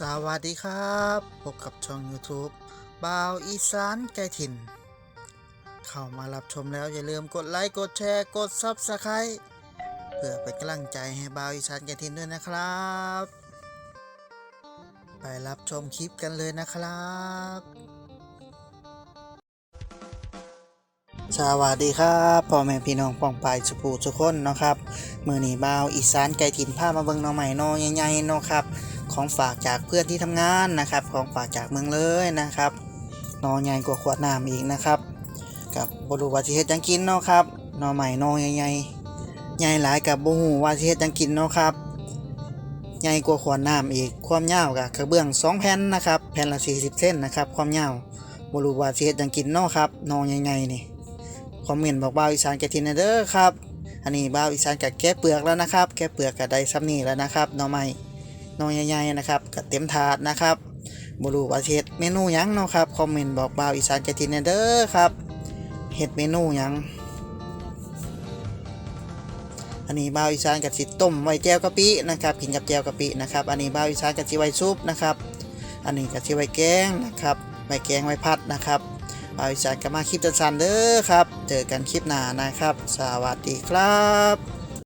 สวัสดีครับ พบกับช่อง YouTube บ่าวอีสานไกลถิ่น เข้ามารับชมแล้วอย่าลืมกดไลค์ กดแชร์ กด Subscribe เพื่อเป็นกำลังใจให้บ่าวอีสานไกลถิ่นด้วยนะครับ ไปรับชมคลิปกันเลยนะครับ สวัสดีครับพ่อแม่พี่น้องป้องปายสุภูทุกคนเนาะครับ มือนีบ่าวอีสานไก่ถิ่นผ้ามาเบิงหน้องใหม่นอใหญ่ๆเนาะครับ ของฝากจากเพื่อนที่ทำงานนะครับ ของฝากจากเมืองเลยนะครับนอใหญ่กว่าขวดน้ำอีกนะครับ กับบรูว่าสิเฮ็ดหยังกินเนาะครับนอใหม่นอใหญ่ๆใหญ่หลายกับบูฮูว่าสิเฮ็ดหยังกินเนาะครับใหญ่กว่าขวดน้ำอีกความยาวกับกระเบื้อง2แผ่นนะครับแผ่นละ 40 เส้นนะครับ ความยาวบรูว่าสิเฮ็ดหยังกินเนาะครับนอใหญ่ๆนี่คอมเมนต์บอกบ่าวอีสานแกทินเด้อครับอันนี้บ่าวอีสานกับแก้เปลือกแล้วนะครับ แก้เปลือกกับได้ซ้ำนี่แล้วนะครับน่อไม้ หน่อใหญ่ๆนะครับกับเต็มถาดนะครับบรูว่าเฮ็ดเมนูยังเนาะครับคอมเมนต์บอกบ่าวอีสานแกทินเด้อครับเฮ็ดเมนูยังอันนี้บ่าวอีสานกับสิต้มไว้แจ่วกะปินะครับกินกับแจ่วกะปินะครับอันนี้บ่าวอีสานกับสิไว้ซุปนะครับอันนี้กับสิไว้แกงนะครับไว้แกงไว้พัดนะครับบาวอีสานก็มาคลิปสั้นๆเด้อครับเจอกันคลิปหน้านะครับ สวัสดีครับ